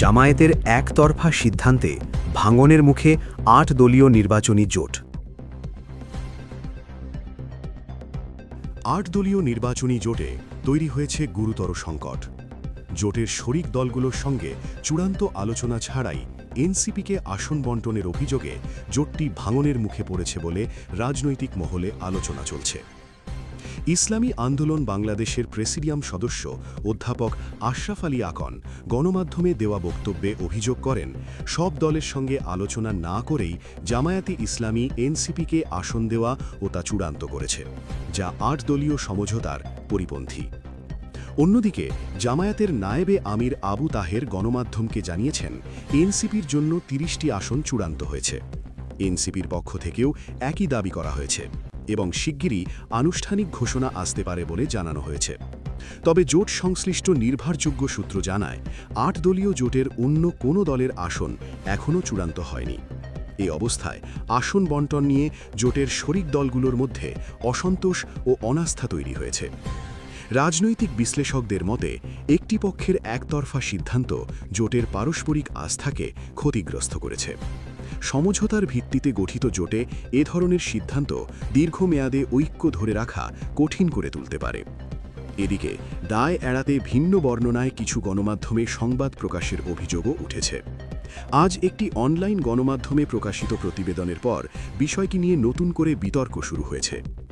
জামায়াতের একতরফা সিদ্ধান্তে ভাঙনের মুখে আট দলীয় নির্বাচনী জোট। আট দলীয় নির্বাচনী জোটে তৈরি হয়েছে গুরুতর সংকট। জোটের শরিক দলগুলোর সঙ্গে চূড়ান্ত আলোচনা ছাড়াই এনসিপিকে আসন বন্টনের অভিযোগে জোটটি ভাঙনের মুখে পড়েছে বলে রাজনৈতিক মহলে আলোচনা চলছে। ইসলামী আন্দোলন বাংলাদেশের প্রেসিডিয়াম সদস্য অধ্যাপক আশরাফ আলী আকন গণমাধ্যমে দেওয়া বক্তব্যে অভিযোগ করেন, সব দলের সঙ্গে আলোচনা না করেই জামায়াতে ইসলামী এনসিপিকে আসন দেওয়া ও তা চূড়ান্ত করেছে, যা আট দলীয় সমঝোতার পরিপন্থী। অন্যদিকে, জামায়াতের নায়েবে আমির আবু তাহের গণমাধ্যমকে জানিয়েছেন, এনসিপির জন্য তিরিশটি আসন চূড়ান্ত হয়েছে। এনসিপির পক্ষ থেকেও একই দাবি করা হয়েছে। এবং শিগগিরই আনুষ্ঠানিক ঘোষণা আসতে পারে বলে জানানো হয়েছে। তবে জোট সংশ্লিষ্ট নির্ভরযোগ্য সূত্র জানায়, আট দলীয় জোটের অন্য কোনো দলের আসন এখনও চূড়ান্ত হয়নি। এই অবস্থায় আসন বন্টন নিয়ে জোটের শরিক দলগুলোর মধ্যে অসন্তোষ ও অনাস্থা তৈরি হয়েছে। রাজনৈতিক বিশ্লেষকদের মতে, একটি পক্ষের একতরফা সিদ্ধান্ত জোটের পারস্পরিক আস্থাকে ক্ষতিগ্রস্ত করেছে। সমঝোতার ভিত্তিতে গঠিত জোটে এ ধরনের সিদ্ধান্ত দীর্ঘমেয়াদে ঐক্য ধরে রাখা কঠিন করে তুলতে পারে। এদিকে, দায় এড়াতে ভিন্ন বর্ণনায় কিছু গণমাধ্যমে সংবাদ প্রকাশের অভিযোগও উঠেছে। আজ একটি অনলাইন গণমাধ্যমে প্রকাশিত প্রতিবেদনের পর বিষয়টি নিয়ে নতুন করে বিতর্ক শুরু হয়েছে।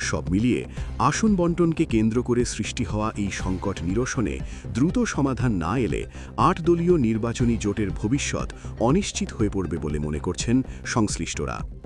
সব মিলিয়ে আসন বন্টনকে কেন্দ্র করে সৃষ্টি হওয়া এই সংকট নিরসনে দ্রুত সমাধান না এলে আট দলীয় নির্বাচনী জোটের ভবিষ্যৎ অনিশ্চিত হয়ে পড়বে বলে মনে করছেন সংশ্লিষ্টরা।